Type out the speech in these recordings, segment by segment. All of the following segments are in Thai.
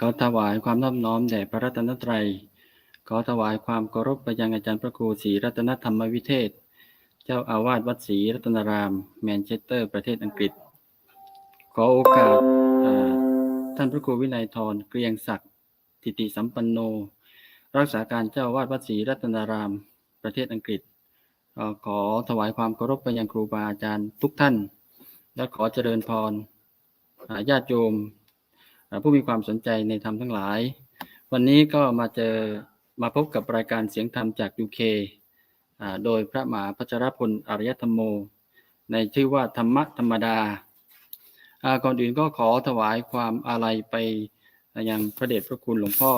ขอถวายความนอบน้อมแด่พระรัตนตรัย ขอถวายความเคารพไปยังอาจารย์พระครูศรีรัตนธรรมวิเทศ เจ้าอาวาสวัดศรีรัตนาราม แมนเชสเตอร์ ประเทศอังกฤษ ขอโอกาสท่านพระครูวินัยทรเกรียงศักดิ์ติติสัมปันโน รักษาการเจ้าอาวาสวัดศรีรัตนาราม ประเทศอังกฤษ ขอถวายความเคารพไปยังครูบาอาจารย์ทุกท่าน และขอเจริญพรญาติโยม ผู้มีความสนใจในธรรมทั้งหลาย วันนี้ก็มาเจอมาพบกับรายการเสียงธรรมจาก UK อ่าโดยพระมหาพัชรพลอารยธรรมโม ในชื่อว่าธรรมะธรรมดาก่อนอื่นก็ขอถวายความอาลัยไปยังพระเดชพระคุณหลวงพ่อ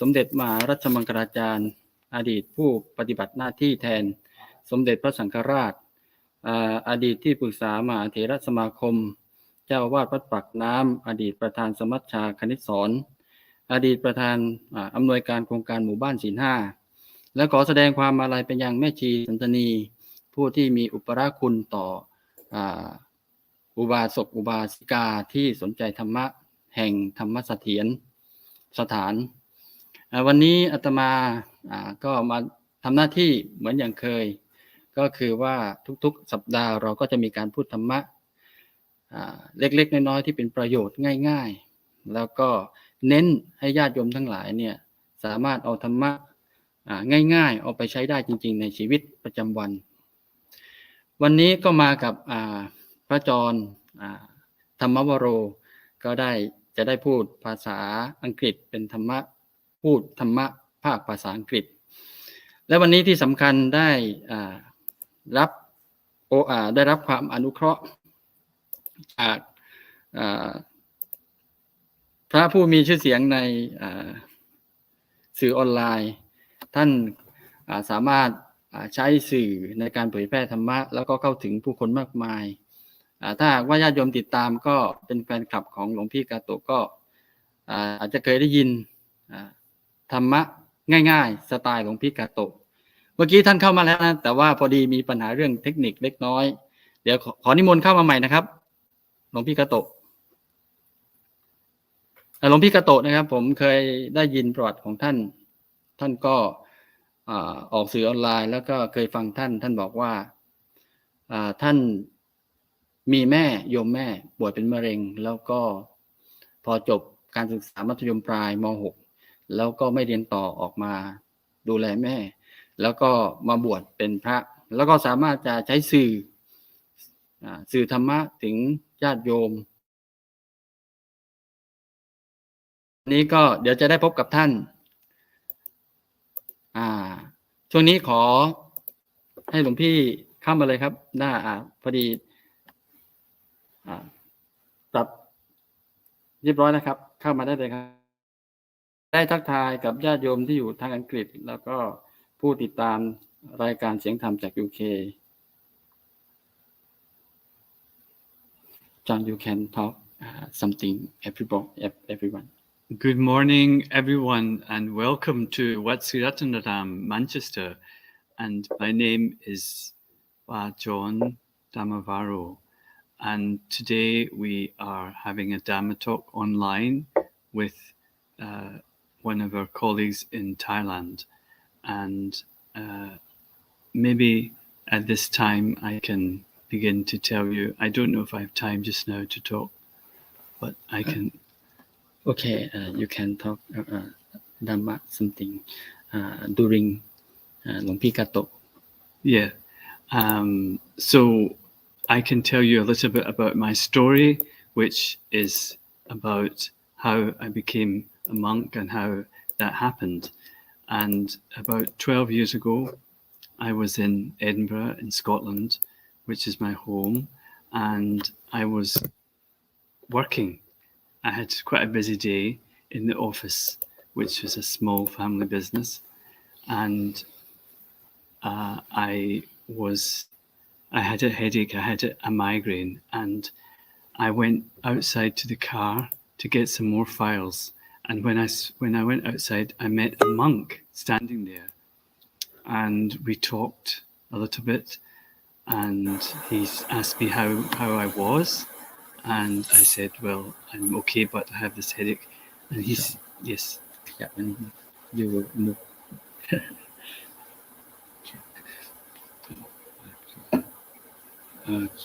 สมเด็จมหารัชมังคลาจารย์อดีตผู้ปฏิบัติหน้าที่แทน สมเด็จพระสังฆราชออดีตที่ปรึกษามหาเถรสมาคม เจ้าวาดวัดปักน้ำอดีตประธานสมัชชาคณิตสอนอดีตประธานอ่าอำนวยการโครงการหมู่บ้านศีลห้าและขอแสดงความอาลัยเป็นยังแม่ชีสันตนี ผู้ที่มีอุปราคุณต่ออุบาสกอุบาสิกาที่สนใจธรรมะแห่งธรรมสเถียรสถาน วันนี้อาตมาก็มาทำหน้าที่เหมือนอย่างเคย ก็คือว่าทุกๆสัปดาห์เราก็จะมีการพูดธรรมะ เล็กๆ น้อยๆที่เป็นประโยชน์ง่าย ๆ แล้วก็เน้นให้ญาติโยมทั้งหลายเนี่ยสามารถเอาธรรมะง่าย ๆ เอาไปใช้ได้จริง ๆ ในชีวิตประจำวัน วันนี้ก็มากับพระจรธรรมวโร ก็ได้จะได้พูดภาษาอังกฤษเป็นธรรมะพูดธรรมะภาคภาษาอังกฤษ และวันนี้ที่สำคัญได้รับโออาได้รับความอนุเคราะห์ จากพระผู้มีชื่อเสียงในสื่อออนไลน์ ท่านาสามารถาใช้สื่อในการเผยแพร่ธรรมะ แล้วก็เข้าถึงผู้คนมากมายาถ้าหากว่าญาติโยมติดตามก็เป็นแฟนคลับของหลวงพี่กาโตก็อาจจะเคยได้ยินธรรมะง่ายๆ สไตล์หลวงพี่กาโตเมื่อกี้ท่านเข้ามาแล้วนะ แต่ว่าพอดีมีปัญหาเรื่องเทคนิคเล็กน้อย เดี๋ยวขอขอนิมนต์เข้ามาใหม่นะครับ หลวงพี่กาโตะหลวงพี่กาโตะนะครับ ผมเคยได้ยินประวัติของท่าน ท่านก็อออกสื่อออนไลน์ แล้วก็เคยฟังท่าน ท่านบอกว่าท่านมีแม่โยมแม่ป่วยเป็นมะเร็ง แล้วก็พอจบการศึกษามัธยมปลายม .6 แล้วก็ไม่เรียนต่อออกมาดูแลแม่ แล้วก็มาบวชเป็นพระ แล้วก็สามารถจะใช้สื่ออสื่อธรรมะถึง ญาติโยม นี้ก็เดี๋ยวจะได้พบกับท่าน อ่า ช่วงนี้ขอให้หลวงพี่เข้ามาเลยครับ หน้าอ่าพอดี อ่าปรับเรียบร้อยนะครับ เข้ามาได้เลยครับ ได้ทักทายกับญาติโยมที่อยู่ทางอังกฤษ แล้วก็ผู้ติดตามรายการเสียงธรรมจาก UK John you can talk uh, something everyone everyone Good morning, everyone, and welcome to Wat Sriratanaram, Manchester. And my name is uh, John Damavaro. And today we are having a Dhamma talk online with uh, one of our colleagues in Thailand. And uh, maybe at this time I can begin to tell you. I don't know if I have time just now to talk, but I can. Okay, uh, you can talk uh, uh, Dhamma something uh, during uh, Yeah. Um, so I can tell you a little bit about my story, which is about how I became a monk and how that happened. And about 12 years ago, I was in Edinburgh in Scotland which is my home, and I was working. I had quite a busy day in the office, which was a small family business. And uh, I was, I had a headache, I had a, migraine, and I went outside to the car to get some more files. And when I when I went outside, I met a monk standing there, and we talked a little bit, and he s- asked me how how I was, and I said, well, I'm okay, but I have this headache. And he's yes. อยากมันอยู่มุกโอเค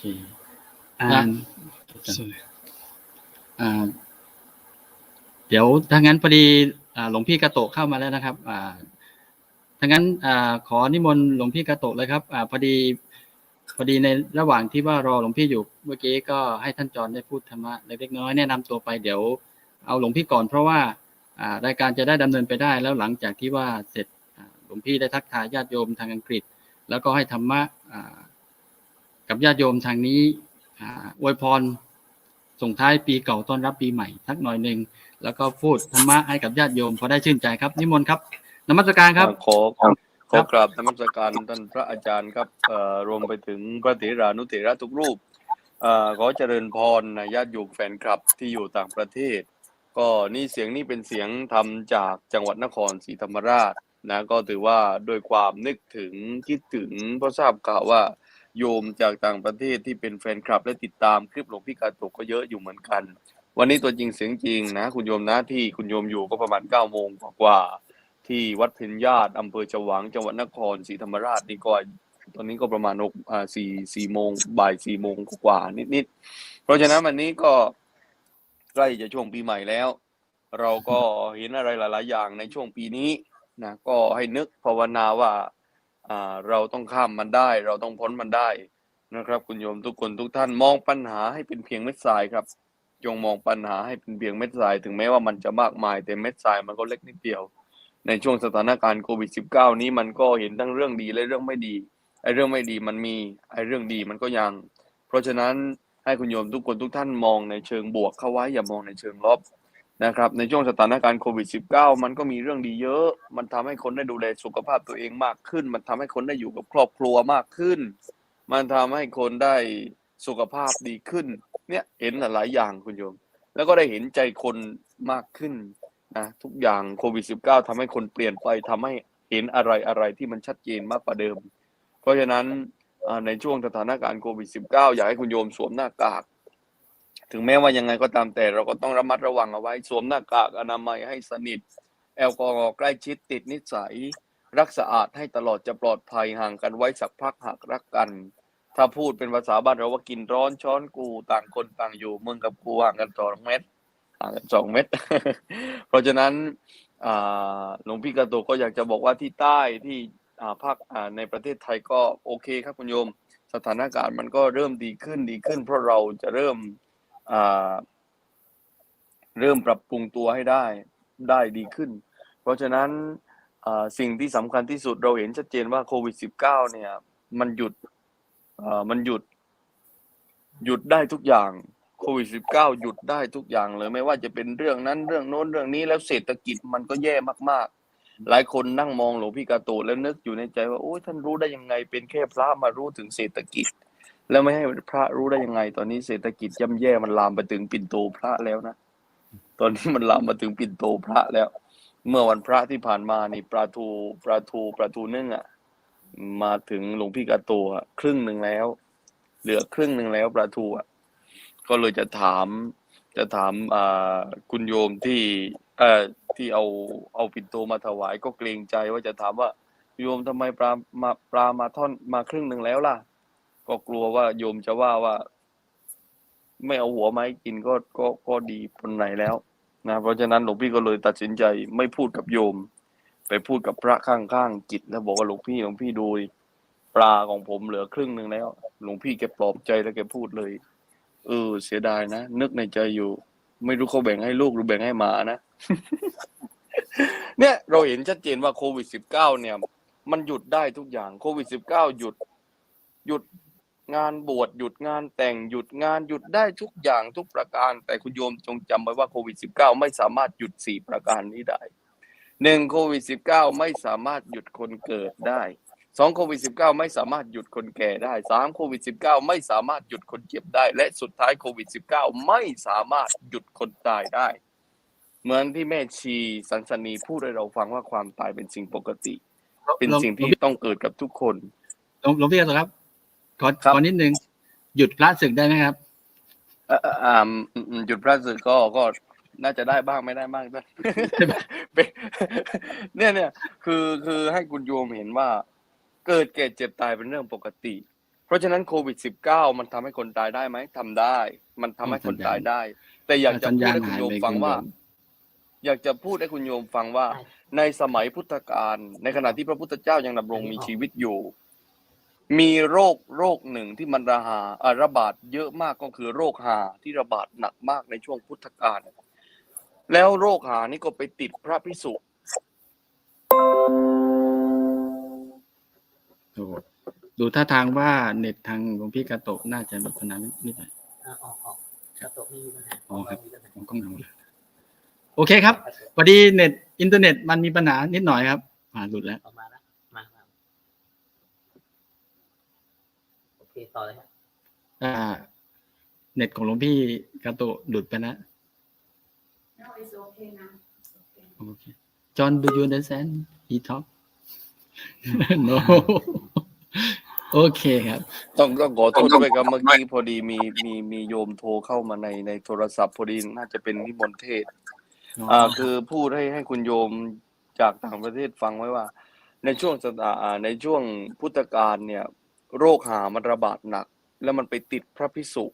And Okay. sorry. อ่าเดี๋ยวถ้างั้นพอดีอ่าหลวงพี่กาโตะเข้ามาแล้วนะครับ อ่าถ้างั้นอ่าขอนิมนต์หลวงพี่กาโตะเลยครับ อ่า พอดี พอดีในระหว่างที่ว่ารอหลวงพี่อยู่เมื่อกี้ก็ให้ท่านจรได้พูดธรรมะเล็กๆน้อยแนะนำตัวไปเดี๋ยวเอาหลวงพี่ก่อนเพราะว่ารายการจะได้ดำเนินไปได้แล้วหลังจากที่ว่าเสร็จหลวงพี่ได้ทักทายญาติโยมทางอังกฤษ แล้วก็ให้ธรรมะกับญาติโยมทางนี้อ่าอวยพรส่งท้ายปีเก่าต้อนรับปีใหม่สักหน่อยหนึ่งแล้วก็พูดธรรมะให้กับญาติโยมพอได้ชื่นใจครับ นิมนต์ครับนมัสการครับขอ ขอขอกราบนมัสการท่านพระอาจารย์ครับรวมไปถึงพระเถรานุเถระทุกรูปอขอเจริญพรนะญาติโยมแฟนคลับที่อยู่ต่างประเทศ ก็นี่เสียงนี่เป็นเสียงทำจากจังหวัดนครศรีธรรมราชนะก็ถือว่าด้วยความนึกถึงคิดถึงเพราะทราบข่าวว่าโยมจากต่างประเทศที่เป็นแฟนคลับและติดตามคลิปหลวงพี่กาโตะก็เยอะอยู่เหมือนกัน วันนี้ตัวจริงเสียงจริงนะ คุณโยมนะที่คุณโยมอยู่ก็ประมาณ9ก้าโมงกว่า ที่วัดเพ็ญญาติอำเภอฉวางจังหวัดนครศรีธรรมราชนี่ก็ตอนนี้ก็ประมาณหกอ่าสี่สี่โมงบ่ายสี่โมงกว่านิดๆเพราะฉะนั้นวันนี้ก็ใกล้จะช่วงปีใหม่แล้ว เราก็เห็นอะไรหลายๆ อย่างในช่วงปีนี้นะก็ให้นึกภาวนาว่าอ่าเราต้องข้ามมันได้ เราต้องพ้นมันได้นะครับ คุณโยมทุกคนทุกท่านมองปัญหาให้เป็นเพียงเม็ดทรายครับจงมองปัญหาให้เป็นเพียงเม็ดทราย ถึงแม้ว่ามันจะมากมายแต่เม็ดทรายมันก็เล็กนิดเดียว ในช่วงสถานการณ์โควิด -19 นี้มันก็เห็นทั้งเรื่องดีและเรื่องไม่ดีไอ้เรื่องไม่ดีมันมีไอ้เรื่องดีมันก็ยัง เพราะฉะนั้นให้คุณโยมทุกคนทุกท่านมองในเชิงบวกเข้าไว้อย่ามองในเชิงลบนะครับ ในช่วงสถานการณ์โควิด -19 มันก็มีเรื่องดีเยอะ มันทำให้คนได้ดูแลสุขภาพตัวเองมากขึ้น มันทำให้คนได้อยู่กับครอบครัวมากขึ้น มันทำให้คนได้สุขภาพดีขึ้น เนี่ยเห็นหลายอย่างคุณโยม แล้วก็ได้เห็นใจคนมากขึ้น นะทุกอย่างโควิด -19 ทำให้คนเปลี่ยนไปทำให้เห็นอะไรอะไรที่มันชัดเจนมากกว่าเดิม เพราะฉะนั้นในช่วงสถานการณ์โควิด -19 อยากให้คุณโยมสวมหน้ากาก ถึงแม้ว่ายังไงก็ตามแต่เราก็ต้องระมัดระวังเอาไว้ สวมหน้ากากอนามัยให้สนิท แอลกอฮอล์ใกล้ชิดติดนิสัย รักสะอาดให้ตลอดจะปลอดภัยห่างกันไว้สักพักหากรักกัน ถ้าพูดเป็นภาษาบ้านเราว่ากินร้อนช้อนกูต่างคนต่างอยู่มึงกับกูห่างกันสองเมตร ห่างกันสองเมตร เพราะฉะนั้นหลวงพี่กาโตก็อยากจะบอกว่าที่ใต้ที่ภาคในประเทศไทยก็โอเคครับคุณโยม สถานการณ์มันก็เริ่มดีขึ้นดีขึ้น เพราะเราจะเริ่มเริ่มปรับปรุงตัวให้ได้ได้ดีขึ้น เพราะฉะนั้นสิ่งที่สำคัญที่สุดเราเห็นชัดเจนว่าโควิด -19 เนี่ย มันหยุดมันหยุด หยุดได้ทุกอย่าง โควิด -19 หยุดได้ทุกอย่างเลย ไม่ว่าจะเป็นเรื่องนั้นเรื่องโน้นเรื่องนี้แล้วเศรษฐกิจมันก็แย่มากๆ หลายคนนั่งมองหลวงพี่กาโตะแล้วนึกอยู่ในใจว่าโอ้ยท่านรู้ได้ยังไง เป็นแค่พระมารู้ถึงเศรษฐกิจ แล้วไม่ให้พระรู้ได้ยังไง ตอนนี้เศรษฐกิจย่ำแย่มันลามไปถึงปิ่นโตพระแล้วนะตอนนี้มันลามมาถึงปิ่นโตพระแล้ว เมื่อวันพระที่ผ่านมานี่ปลาทูปลาทูปลาทูนึ่งอะมาถึงหลวงพี่กาโตะครึ่งหนึ่งแล้ว เหลือครึ่งหนึ่งแล้วปลาทูอะ ก็เลยจะถาม จะถามคุณโยมที่เอ่อที่เอาเอาปิ่นโตมาถวายก็เกรงใจว่าจะถามว่าโยมทำไมปลามาปลามาท่อนมาครึ่งหนึ่งแล้วล่ะ ก็กลัวว่าโยมจะว่าว่า ไม่เอาหัวไม้กินก็ก็ก็ดีปนไหนแล้วนะเพราะฉะนั้นหลวงพี่ก็เลยตัดสินใจไม่พูดกับโยม ไปพูดกับพระข้างๆจิต แล้วบอกว่าหลวงพี่หลวงพี่ดูปลาของผมเหลือครึ่งหนึ่งแล้ว หลวงพี่แกปลอบใจแล้วแกพูดเลย เออ เสียดายนะนึกในใจอยู่ ไม่รู้เขาแบ่งให้ลูกหรือแบ่งให้หมานะ เนี่ยเราเห็นชัดเจนว่าโควิดสิบเก้าเนี่ย มันหยุดได้ทุกอย่างโควิดสิบเก้าหยุด หยุดงานบวชหยุดงานแต่งหยุดงานหยุดได้ทุกอย่างทุกประการ แต่คุณโยมจงจำไว้ว่าโควิดสิบเก้าไม่สามารถหยุดสี่ประการนี้ได้หนึ่งโควิดสิบเก้าไม่สามารถหยุดคนเกิดได้ สองโควิดสิบเก้าไม่สามารถหยุดคนแก่ได้สามโควิดสิบเก้าไม่สามารถหยุดคนเจ็บได้ และสุดท้ายโควิดสิบเก้าไม่สามารถหยุดคนตายได้ เหมือนที่แม่ชีสันสนีพูดให้เราฟังว่าความตายเป็นสิ่งปกติ เป็นสิ่งที่ต้องเกิดกับทุกคนหลวงหลวงพี่กาโตะครับขอครับขอนิดนึงหยุดพระศึกได้ไหมครับเอ่อเอ่ออ่าอืมอืมหยุดพระศึกก็ก็น่าจะได้บ้างไม่ได้บ้างท่านเป็นเนี่ยเนี่ยคือคือให้คุณโยมเห็นว่า เกิดแก่เจ็บตายเป็นเรื่องปกติ เพราะฉะนั้นโควิด -19 มันทำให้คนตายได้ไหมทำได้ มันทำให้คนตายได้ แต่อยากจะสัญพูดญาณให้คุณหายโยมไปฟังคุณโยว่ามอยากจะพูดให้คุณโยมฟังว่า ในสมัยพุทธกาลในขณะที่พระพุทธเจ้ายังดำรงมีชีวิตอยู่ มีโรคโรคหนึ่งที่มันระหาอ่าระบาดเยอะมากก็คือโรคหาที่ระบาดหนักมากในช่วงพุทธกาลแล้วโรคหานี่ก็ไปติดพระพิสุโอ้โห ดูท่าทางว่าเน็ตทางหลวงพี่กาโตะน่าจะมีปัญหานิดหน่อยอ่าออกออกกระตกไม่มีปัญหาอ๋อครับไม่มีปัญหาผมก็งงเลยโอเคครับพอดีเน็ตอินเทอร์เน็ตมันมีปัญหานิดหน่อยครับอ่าหลุดแล้วออกมาแล้วมามาโอเคต่อเลยครับอ่า เน็ตของหลวงพี่กาโตะหลุดไปแล้ว No, it's okay now. It's okay. โอเค John do you understand he talk no โอเคครับ ต้องต้องขอโทษด้วยครับเมื่อกี้พอดีมีมีมีโยมโทรเข้ามาในในโทรศัพท์พอดีน่าจะเป็นนิมนต์เทศอ่าคือพูดให้ให้คุณโยมจากต่างประเทศฟังไว้ว่า ในช่วงสตาอ่าในช่วงพุทธกาลเนี่ย โรคหามันระบาดหนัก แล้วมันไปติดพระพิสุ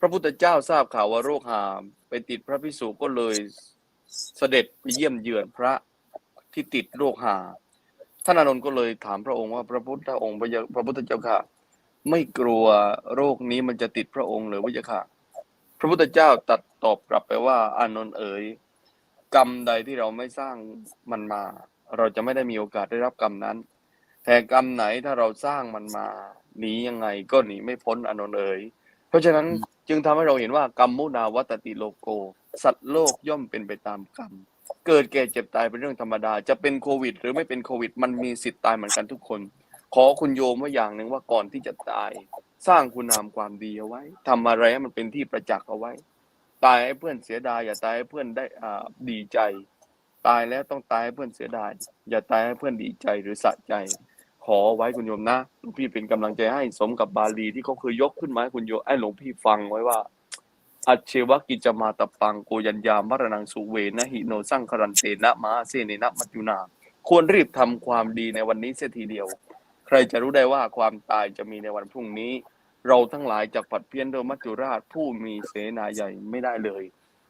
พระพุทธเจ้าทราบข่าวว่าโรคหาไปติดพระพิสุก็เลยเสด็จไปเยี่ยมเยือนพระที่ติดโรคหา ท่านอานนท์ก็เลยถามพระองค์ว่าพระพุทธองค์พระพุทธเจ้าค่ะ ไม่กลัวโรคนี้มันจะติดพระองค์หรือพระเจ้าค่ะ พระพุทธเจ้าตัดตอบกลับไปว่าอานนท์เอ๋ยกรรมใดที่เราไม่สร้างมันมา เราจะไม่ได้มีโอกาสได้รับกรรมนั้น แต่กรรมไหนถ้าเราสร้างมันมาหนียังไงก็หนีไม่พ้นอนนท์เอ๋ยเพราะฉะนั้นจึงทำให้เราเห็นว่ากรรมมุนาวัตติโลโก สัตว์โลกย่อมเป็นไปตามกรรม เกิดแก่เจ็บตายเป็นเรื่องธรรมดา จะเป็นโควิด หรือไม่เป็นโควิด มันมีสิทธิ์ตายเหมือนกันทุกคน ขอคุณโยมว่าอย่างหนึ่งว่าก่อนที่จะตาย สร้างคุณงามความดีเอาไว้ทำอะไรให้มันเป็นที่ประจักษ์เอาไว้ ตายให้เพื่อนเสียดาย อย่าตายให้เพื่อนได้อ่าดีใจ ตายแล้วต้องตายให้เพื่อนเสียดาย อย่าตายให้เพื่อนดีใจหรือสะใจ ขอไว้คุณโยมนะหลวงพี่เป็นกำลังใจให้สมกับบาลีที่เขาเคยยกขึ้นมาให้คุณโยมไอ้หลวงพี่ฟังไว้ว่า อัจเชวกิจมาตปังโกยัญญามรณังสุเวนะหิโนสั่งครันเตนะมาเสเนนะมัจุนา ควรรีบทำความดีในวันนี้เสียทีเดียว ใครจะรู้ได้ว่าความตายจะมีในวันพรุ่งนี้ เราทั้งหลายจากผัดเพี้ยนโดยมัจจุราชผู้มีเสนาใหญ่ไม่ได้เลย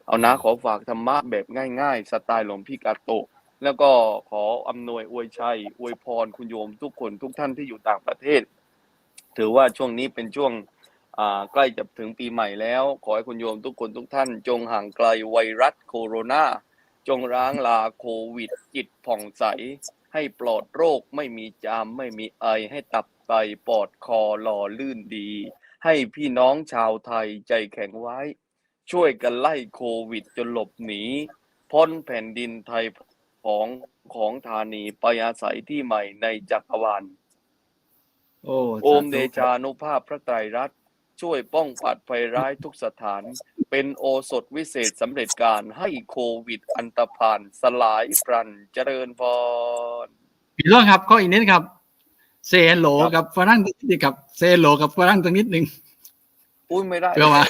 เอานะขอฝากธรรมะแบบง่ายๆ สไตล์หลวงพี่กาโตะแล้วก็ขออำนวยอวยชัยอวยพรคุณโยมทุกคนทุกท่านที่อยู่ต่างประเทศ ถือว่าช่วงนี้เป็นช่วง ใกล้จะถึงปีใหม่แล้ว ขอให้คุณโยมทุกคนทุกท่าน จงห่างไกลไวรัสโคโรนาจงร้างลาโควิด จิตผ่องใส ให้ปลอดโรคไม่มีจามไม่มีไอ ให้ตับไตปอดคอหล่อลื่นดี ให้พี่น้องชาวไทยใจแข็งไว้ ช่วยกันไล่โควิดจนหลบหนีพ้นแผ่นดินไทยของของธานีไปอาศัยที่ใหม่ในจักรวาลโอ้โอมสาธุเดชานุภาพพระไตรรัตน์ ช่วยป้องปัดภัยร้ายทุกสถาน เป็นโอสถวิเศษสำเร็จการให้โควิดอันตรพานสลายปรันเจริญพรพี่ร่วงครับข้ออีกนิดครับเซโลครับกับฝรั่งนิดนึงครับเซโลกับฝรั่งตรงนิดหนึ่งอุ้ยไม่ได้เพื่อว่า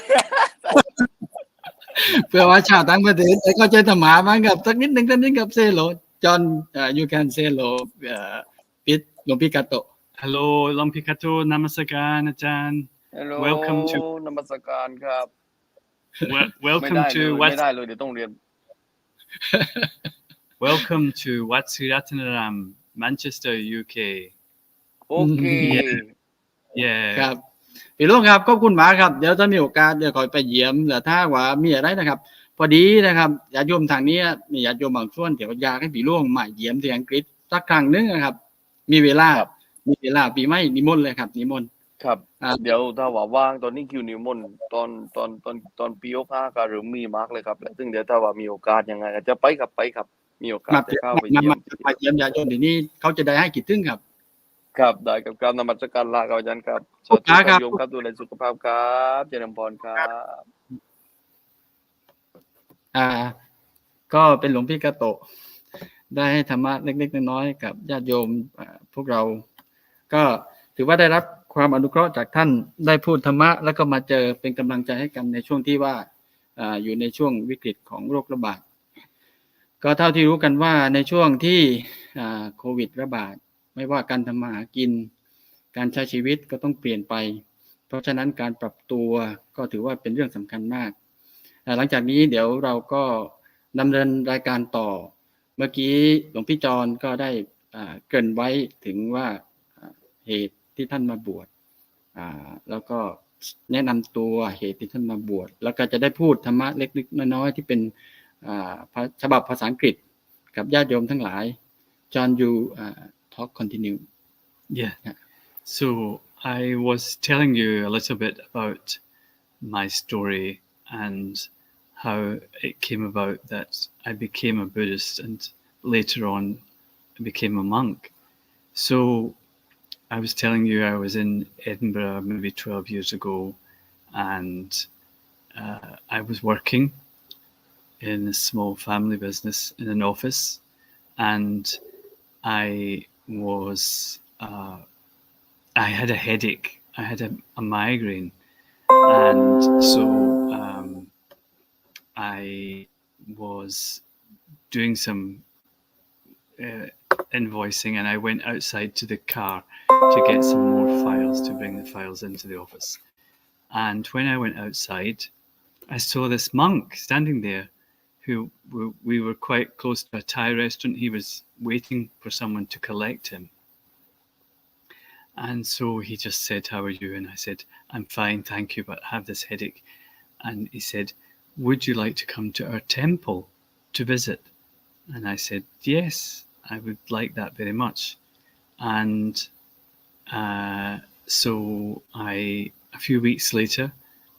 เพื่อว่าชาวต่างประเทศแต่ก็จะธรรมะบ้างครับสักนิดหนึ่งสักนิดกับเซโลจอห์น you can say hello เอ่อปิดหลวงพี่กาโตะ Hello, Lompikato, Namaskaran, Ajahn. ฮัลโห ล Welcome to นมัสการครับ Wel- ไม่ welcome ได้เลย to ไม่ Wat- ได้เลยเดี๋ยวต้องเรียน welcome to Watsiratanaram, Manchester, UK. โอเค Yeah. ครับพี่ลุงครับขอบคุณมากครับ เดี๋ยวถ้ามีโอกาสเดี๋ยวคอยไปเยี่ยมแต่ถ้าว่ามีอะไรนะครับ พอดีนะครับญาติโยมทางนี้มีญาติโยมบางส่วนเดี๋ยวอยากให้พี่ลุงมาเยี่ยมที่อังกฤษสักครั้งหนึงนะครับ มีเวลาครับมีเวลาปีใหม่นิมนต์เลยครับนิมนต์ ครับอ่า เดี๋ยวถ้าว่าว่างตอนนี้คิวนิวมนต์ตอนตอนตอนตอนปีโอพาก็หรือมีมาร์กเลยครับแล้วซึ่งเดี๋ยวถ้าว่ามีโอกาสยังไงก็จะไปกับไปครับ มีโอกาสมาจะเข้าไปมาเยี่ยมามมาเยี่ยมญาติโยมที่นี่เขาจะได้ให้กี่ตึ้งครับ ครับได้กับการนมัสการลาครับอาจารย์ครับสขอบวัสคุณดีคครัรับบโยมครับดูแลสุขภาพครับเจริญพรครับ อ่า ก็เป็นหลวงพี่กาโตะได้ให้ธรรมะเล็กๆน้อยๆกับญาติโยมอ่าพวกเรา ก็ถือว่าได้รับ ความอนุเคราะห์จากท่านได้พูดธรรมะ แล้วก็มาเจอเป็นกำลังใจให้กันในช่วงที่ว่าอยู่ในช่วงวิกฤตของโรคระบาดก็เท่าที่รู้กันว่าในช่วงที่โควิดระบาด ไม่ว่าการทำมาหากิน การใช้ชีวิตก็ต้องเปลี่ยนไป เพราะฉะนั้นการปรับตัวก็ถือว่าเป็นเรื่องสำคัญมาก หลังจากนี้เดี๋ยวเราก็ดำเนินรายการต่อ เมื่อกี้หลวงพี่จรก็ได้เกริ่นไว้ถึงว่าเหตุ ที่ท่านมาบวชอ่าแล้วก็แนะนำตัวเหตุที่ท่านมาบวชแล้วก็จะได้พูดธรรมะเล็กๆน้อยๆที่เป็นอ่าภาฉบับภาษาอังกฤษกับญาติโยมทั้งหลาย John you uh, talk continue Yeah. Yeah. So I was telling you a little bit about my story and how it came about that I became a Buddhist and later on I became a monk. So I was telling you I was in Edinburgh maybe 12 years ago and uh, I was working in a small family business in an office and I was uh, I had a headache. I had a, a migraine, and so um, I was doing some uh, invoicing, and I went outside to the car to get some more files to bring the files into the office. And when I went outside, I saw this monk standing there who we- we were quite close to a Thai restaurant. He was waiting for someone to collect him. And so he just said, How are you? And I said, I'm fine, thank you, but I have this headache. And he said, Would you like to come to our temple to visit? And I said, Yes, I would like that very much. And uh, so I, a few weeks later,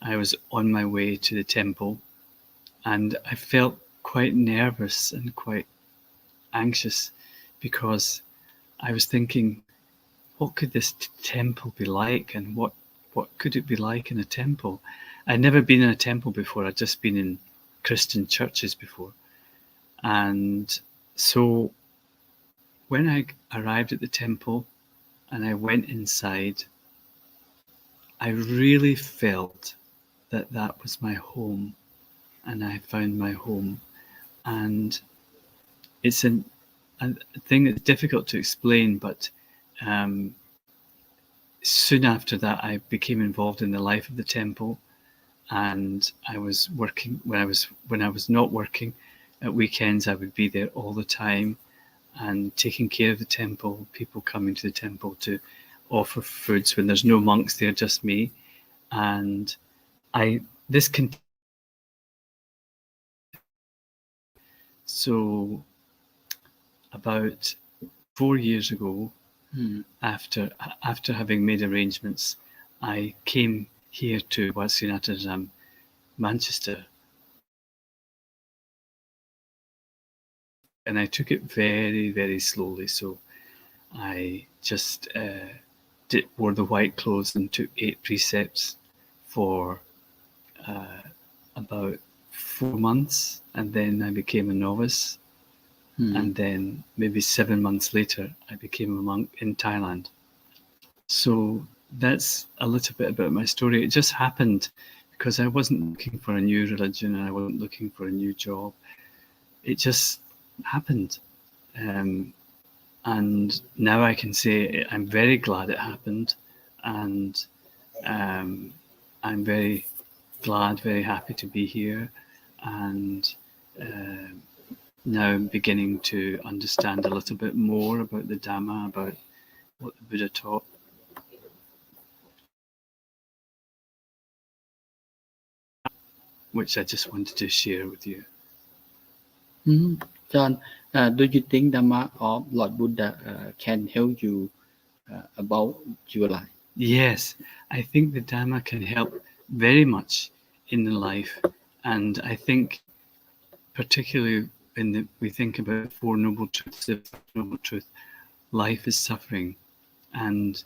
I was on my way to the temple and I felt quite nervous and quite anxious because I was thinking, what could this t- temple be like, and what what could it be like in a temple? I'd never been in a temple before. I'd just been in Christian churches before, and so when I arrived at the temple and I went inside, I really felt that that was my home and I found my home. And it's an, a thing that's difficult to explain, but um, soon after that, I became involved in the life of the temple, and I was working when I was when I was not working at weekends. I would be there all the time and taking care of the temple. People coming to the temple to offer foods when there's no monks there, just me, and I this can so about four years ago Hmm. after after having made arrangements i came here to Wasinataram, manchester and i took it very very slowly so i just uh, did, wore the white clothes and took eight precepts for uh, about four months and then i became a novice Hmm. and then maybe seven months later, I became a monk in Thailand. So that's a little bit about my story. It just happened because I wasn't looking for a new religion and I wasn't looking for a new job. It just happened. Um, and now I can say I'm very glad it happened. And um, I'm very glad, very happy to be here. And um now I'm beginning to understand a little bit more about the Dhamma, about what the Buddha taught. Which I just wanted to share with you. Mhm. John, uh, do you think Dhamma of Lord Buddha can help you about your life? Yes, I think the Dhamma can help very much in the life. And I think, particularly when the, we think about Four Noble Truths, the Noble Truth, life is suffering. And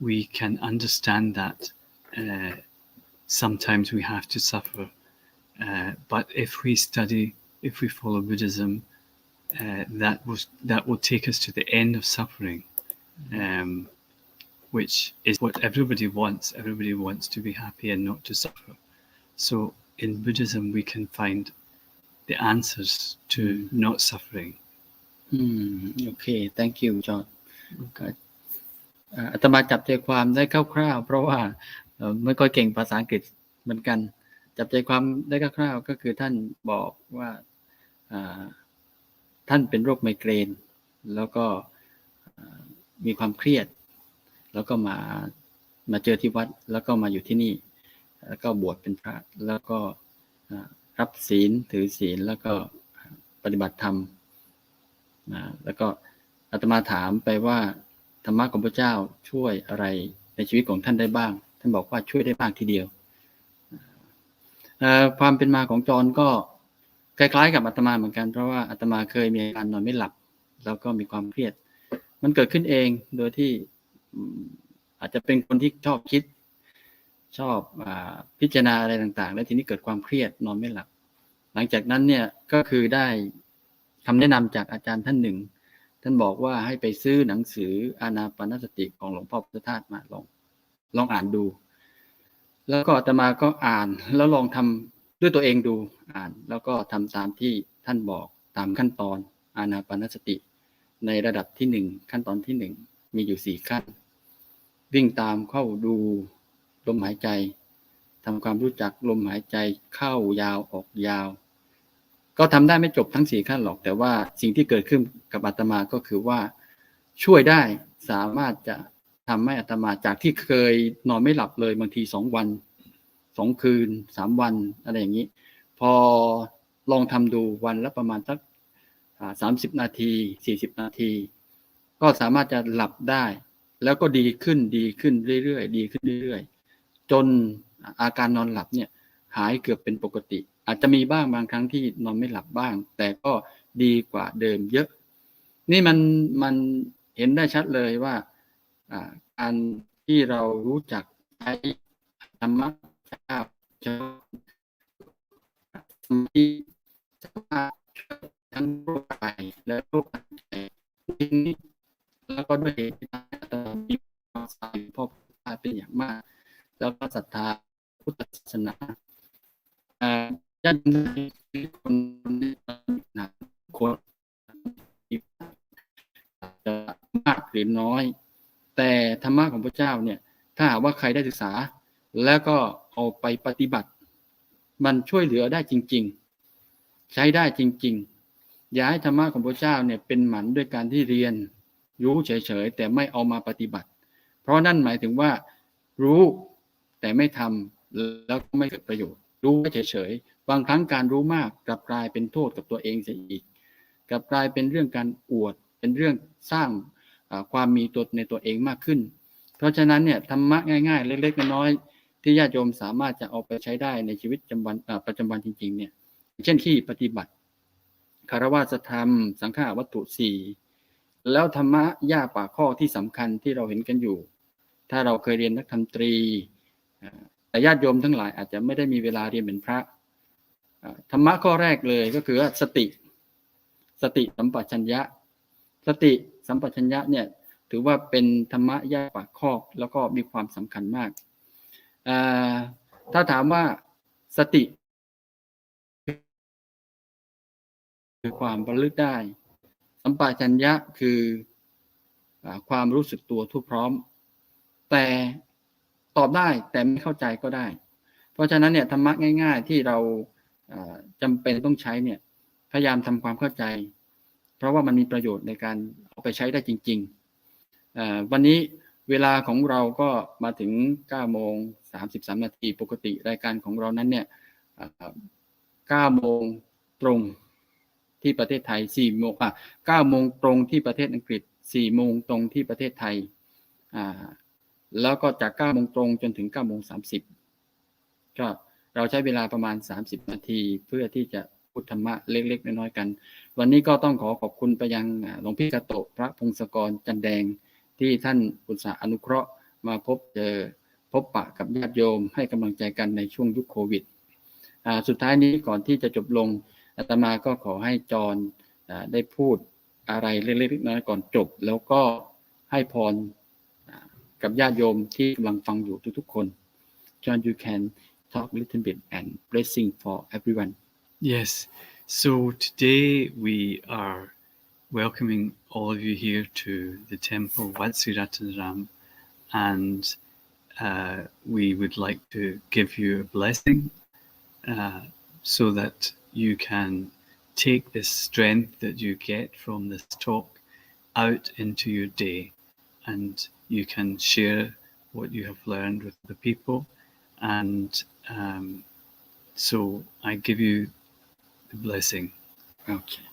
we can understand that uh, sometimes we have to suffer. Uh, but if we study, if we follow Buddhism, uh, that, was, that will take us to the end of suffering. Um, which is what everybody wants. Everybody wants to be happy and not to suffer. So in Buddhism we can find the answers to not suffering. อืมโอเค thank you จอห์นก็เอ่ออาตมาจับใจความได้คร่าวๆ เพราะว่าเอ่อไม่ค่อยเก่งภาษาอังกฤษเหมือนกัน จับใจความได้คร่าวๆ ก็คือท่านบอกว่าอ่า ท่านเป็นโรคไมเกรน แล้วก็มีความเครียด แล้วก็มามาเจอที่วัด แล้วก็มาอยู่ที่นี่ แล้วก็บวชเป็นพระ แล้วก็รับศีลถือศีลแล้วก็ปฏิบัติธรรมนะแล้วก็อาตมาถามไปว่าธรรมะของพระเจ้าช่วยอะไรในชีวิตของท่านได้บ้าง ท่านบอกว่าช่วยได้มากทีเดียวความเป็นมาของจรก็ คล้ายๆ กับอาตมาเหมือนกันเพราะว่าอาตมาเคยมีอาการนอนไม่หลับ แล้วก็มีความเครียด มันเกิดขึ้นเองโดยที่อาจจะเป็นคนที่ชอบคิด ชอบอพิจารณาอะไรต่างๆ แล้วทีนี้เกิดความเครียดนอนไม่หลับ หลังจากนั้นเนี่ยก็คือได้คำแนะนำจากอาจารย์ท่านหนึ่ง ท่านบอกว่าให้ไปซื้อหนังสืออานาปนสติของหลวงพ่อพุทธทาสมาลองลองอ่านดู แล้วก็อาตมาก็อ่านแล้วลองทำ ด้วยตัวเองดูอ่านแล้วก็ทำตามที่ท่านบอกตามขั้นตอนอานาปานสติ ในระดับที่หนึ่งขั้นตอนที่หนึ่งมีอยู่สี่ขั้น วิ่งตามเข้าดูลมหายใจทำความรู้จักลมหายใจเข้ายาวออกยาว ก็ทำได้ไม่จบทั้งสี่ขั้นหรอก แต่ว่าสิ่งที่เกิดขึ้นกับอาตมาก็คือว่าช่วยได้สามารถจะทำให้อาตมาจากที่เคยนอนไม่หลับเลยบางทีสองวัน สองคืนสามวันอะไรอย่างนี้ พอลองทำดูวันละประมาณสักสามสิบนาทีสี่สิบนาที ก็สามารถจะหลับได้ แล้วก็ดีขึ้นดีขึ้นเรื่อยๆดีขึ้นเรื่อยๆ จนอาการนอนหลับเนี่ยหายเกือบเป็นปกติ อาจจะมีบ้างบางครั้งที่นอนไม่หลับบ้าง แต่ก็ดีกว่าเดิมเยอะ นี่มันมันเห็นได้ชัดเลยว่าอ่าการที่เรารู้จักใช้ธรรมะ เจ้าเจ้าที่สามารถช่วยทั้งโรคกายและโรคใจนี้แล้วก็ด้วยเหตุที่เรามีความศรัทธาพ่อพุทธาเป็นอย่างมาก แล้วก็ศรัทธาพุทธศาสนาอ่าญาติโยมคนหนักคนจะมากหรือน้อย แต่ธรรมะของพระเจ้าเนี่ย ถ้าหากว่าใครได้ศึกษา แล้วก็ เอาไปปฏิบัติ มันช่วยเหลือได้จริง ๆ ใช้ได้จริง ๆ อย่าให้ธรรมะของพระเจ้าเนี่ยเป็นหมันด้วยการที่เรียน รู้เฉยๆแต่ไม่เอามาปฏิบัติ เพราะนั่นหมายถึงว่า รู้แต่ไม่ทำแล้วก็ไม่เกิดประโยชน์ รู้เฉยๆบางครั้งการรู้มากกลับกลายเป็นโทษกับตัวเองเสียอีก กลับกลายเป็นเรื่องการอวดเป็นเรื่องสร้างความมีตัวในตัวเองมากขึ้น เพราะฉะนั้นเนี่ยธรรมะง่าย ๆ เล็กๆน้อยๆ ที่ญาติโยมสามารถจะเอาไปใช้ได้ในชีวิตประจำวันประจำวันจริง ๆ เนี่ย เช่นที่ปฏิบัติคารวะธรรม สังฆาวัตถุสี่แล้วธรรมะย่าป่าข้อที่สำคัญที่เราเห็นกันอยู่ ถ้าเราเคยเรียนนักธรรมตรีแต่ญาติโยมทั้งหลายอาจจะไม่ได้มีเวลาเรียนเป็นพระธรรมะข้อแรกเลยก็คือสติ สติสัมปชัญญะ สติสัมปชัญญะเนี่ยถือว่าเป็นธรรมะยากปากคอแล้วก็มีความสำคัญมาก ถ้าถามว่าสติคือความระลึกได้ สัมปชัญญะคือความรู้สึกตัวทุกพร้อม แต่ตอบได้แต่ไม่เข้าใจก็ได้ เพราะฉะนั้นเนี่ยธรรมะง่าย ๆ ที่เราจำเป็นต้องใช้เนี่ยพยายามทำความเข้าใจ เพราะว่ามันมีประโยชน์ในการเอาไปใช้ได้จริง ๆ วันนี้ เวลาของเราก็มาถึง9โมง33 นาทีปกติรายการของเรานั้นเนี่ย9โมงตรงที่ประเทศไทย4โมงอะ9โมงตรงที่ประเทศอังกฤษ4โมงตรงที่ประเทศไทยอ่าแล้วก็จาก9โมงตรงจนถึง9โมง30ก็เราใช้เวลาประมาณ 30 นาทีเพื่อที่จะพุทธรรมะเล็ก ๆ น้อยๆกัน วันนี้ก็ต้องขอขอบคุณไปยังหลวงพี่กาโตพระพงศกรจันแดง ที่ท่านอุตสาอนุเคราะห์มาพบเจอพบปะกับญาติโยมให้กำลังใจกันในช่วงยุคโควิด สุดท้ายนี้ก่อนที่จะจบลงอาตมาก็ขอให้จรได้พูดอะไรเล็กๆน้อยๆก่อนจบ แล้วก็ให้พรกับญาติโยมที่กำลังฟังอยู่ทุกๆคน John you can talk a little bit and blessing for everyone. Yes. So today we are welcoming all of you here to the temple Wat and uh, we would like to give you a blessing uh, so that you can take this strength that you get from this talk out into your day and you can share what you have learned with the people. And um, so I give you the blessing. Okay.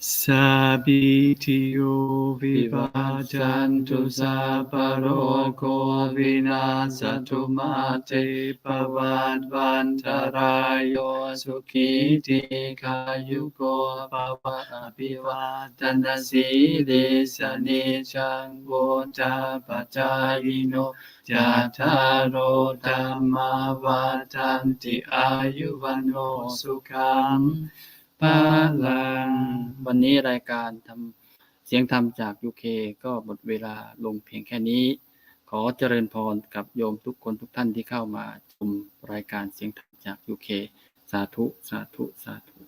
Sabitiyo vivajantu saparoko vinasatu mate pavadvantarayo sukhiti kayuko pava abhivadana sile sanicang vota pacayino jataro dhamma vatanti ayuvano sukham พลัง วันนี้รายการทำเสียงธรรมจากยูเคก็หมดเวลาลงเพียงแค่นี้ ขอเจริญพรกับโยมทุกคนทุกท่านที่เข้ามาชมรายการเสียงธรรมจากยูเคสาธุ สาธุ สาธุ